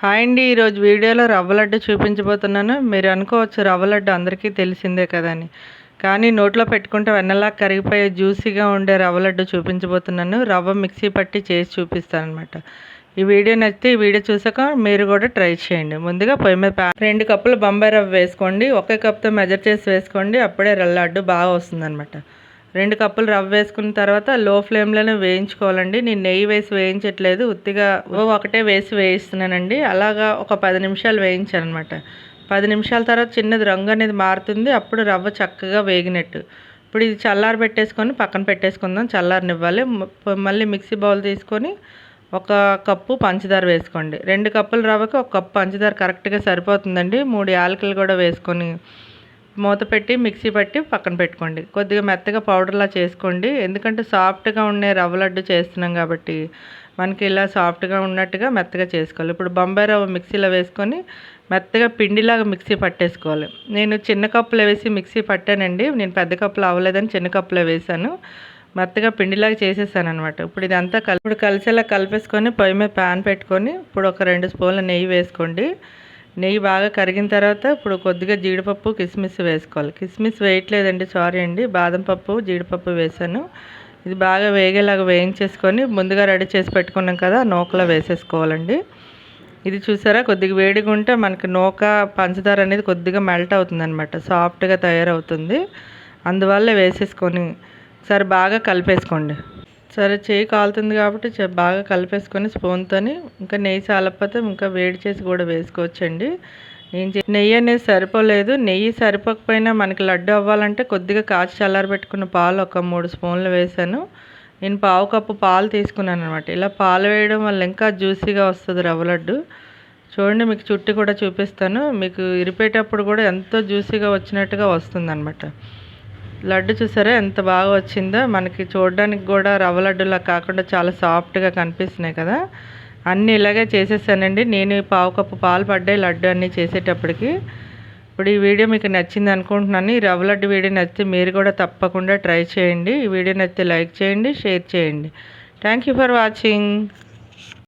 Hi అండి ఈరోజు వీడియోలో రవ్వ లడ్డు చూపించబోతున్నాను. మీరు అనుకోవచ్చు రవ్వ లడ్డు అందరికీ తెలిసిందే కదా అని. కానీ నోట్లో పెట్టుకుంటే వెన్నలా కరిగిపోయే జ్యూసీగా ఉండే రవ్వ లడ్డు చూపించబోతున్నాను. రవ్వ మిక్సీ పట్టి చేసి చూపిస్తాను అనమాట ఈ వీడియో నచ్చితే ఈ వీడియో చూసాక మీరు కూడా ట్రై చేయండి. ముందుగా పొయ్యి మీద రెండు కప్పులు బొంబాయి రవ్వ వేసుకోండి. ఒకే కప్తో మెజర్ చేసి వేసుకోండి. అప్పుడే లడ్డు బాగా వస్తుందన్నమాట. రెండు కప్పులు రవ్వ వేసుకున్న తర్వాత లో ఫ్లేమ్లోనే వేయించుకోవాలండి. నేను నెయ్యి వేసి వేయించట్లేదు. ఉత్తిగా ఓ ఒకటే వేసి వేయిస్తున్నానండి. అలాగా ఒక పది నిమిషాలు వేయించాను అనమాట పది నిమిషాల తర్వాత చిన్నది రంగు అనేది మారుతుంది. అప్పుడు రవ్వ చక్కగా వేగినట్టు. ఇప్పుడు ఇది చల్లారి పెట్టేసుకొని పక్కన పెట్టేసుకుందాం. చల్లారనివ్వాలి. మళ్ళీ మిక్సీ బౌల్ తీసుకొని ఒక కప్పు పంచదార వేసుకోండి. రెండు కప్పుల రవ్వకి ఒక కప్పు పంచదార కరెక్ట్గా సరిపోతుందండి. మూడు యాలకులు కూడా వేసుకొని మూత పెట్టి మిక్సీ పట్టి పక్కన పెట్టుకోండి. కొద్దిగా మెత్తగా పౌడర్లా చేసుకోండి. ఎందుకంటే సాఫ్ట్గా ఉండే రవ్వ లడ్డు చేస్తున్నాం కాబట్టి మనకి ఇలా సాఫ్ట్గా ఉన్నట్టుగా మెత్తగా చేసుకోవాలి. ఇప్పుడు బొంబాయి రవ్వ మిక్సీలో వేసుకొని మెత్తగా పిండిలాగా మిక్సీ పట్టేసుకోవాలి. నేను చిన్న కప్పులో వేసి మిక్సీ పట్టానండి. నేను పెద్ద కప్పులో అవ్వలేదని చిన్న కప్పులో వేసాను మెత్తగా పిండిలాగా చేసేసాను అనమాట ఇప్పుడు ఇదంతా కలి ఇప్పుడు కలిసేలా కలిపేసుకొని పొయ్యి మీద ప్యాన్ పెట్టుకొని ఇప్పుడు ఒక రెండు స్పూన్ల నెయ్యి వేసుకోండి. నెయ్యి బాగా కరిగిన తర్వాత ఇప్పుడు కొద్దిగా జీడిపప్పు కిస్మిస్ వేసుకోవాలి. కిస్మిస్ వేయట్లేదండి సారీ అండి. బాదం పప్పు జీడిపప్పు వేసాను. ఇది బాగా వేగేలాగా వేయించేసుకొని ముందుగా రెడీ చేసి పెట్టుకున్నాం కదా నూకలో వేసేసుకోవాలండి. ఇది చూసారా కొద్దిగా వేడిగా ఉంటే మనకి నూక పంచదార అనేది కొద్దిగా మెల్ట్ అవుతుంది అనమాట సాఫ్ట్గా తయారవుతుంది. అందువల్ల వేసేసుకొని సరే బాగా కలిపేసుకోండి. సరే చేయి కాలుతుంది కాబట్టి బాగా కలిపేసుకొని స్పూన్తోని ఇంకా నెయ్యి చాలకపోతే ఇంకా వేడి చేసి కూడా వేసుకోవచ్చండి. నేను నెయ్యి అనేది సరిపోలేదు. నెయ్యి సరిపోకపోయినా మనకి లడ్డు అవ్వాలంటే కొద్దిగా కాచి చల్లారబెట్టుకున్న పాలు ఒక మూడు స్పూన్లు వేసాను నేను పావు కప్పు పాలు తీసుకున్నాను అనమాట ఇలా పాలు వేయడం వల్ల ఇంకా జ్యూసీగా వస్తుంది రవ్వ లడ్డు. చూడండి మీకు చుట్టి కూడా చూపిస్తాను. మీకు ఇరిపేటప్పుడు కూడా ఎంతో జ్యూసీగా వచ్చినట్టుగా వస్తుంది లడ్డు చూసారా? ఎంత బాగా వచ్చిందో. మనకి చూడడానికి కూడా రవ్వ లడ్డులా కాకుండా చాలా సాఫ్ట్గా కనిపిస్తున్నాయి కదా. అన్నీ ఇలాగే చేసేసానండి. నేను ఈ పావు కప్పు పాలు పడ్డాయి లడ్డు అన్నీ చేసేటప్పటికి. ఇప్పుడు ఈ వీడియో మీకు నచ్చింది అనుకుంటున్నాను. ఈ రవ్వ లడ్డు వీడియో నచ్చితే మీరు కూడా తప్పకుండా ట్రై చేయండి. ఈ వీడియో నచ్చితే లైక్ చేయండి షేర్ చేయండి. Thank you for watching.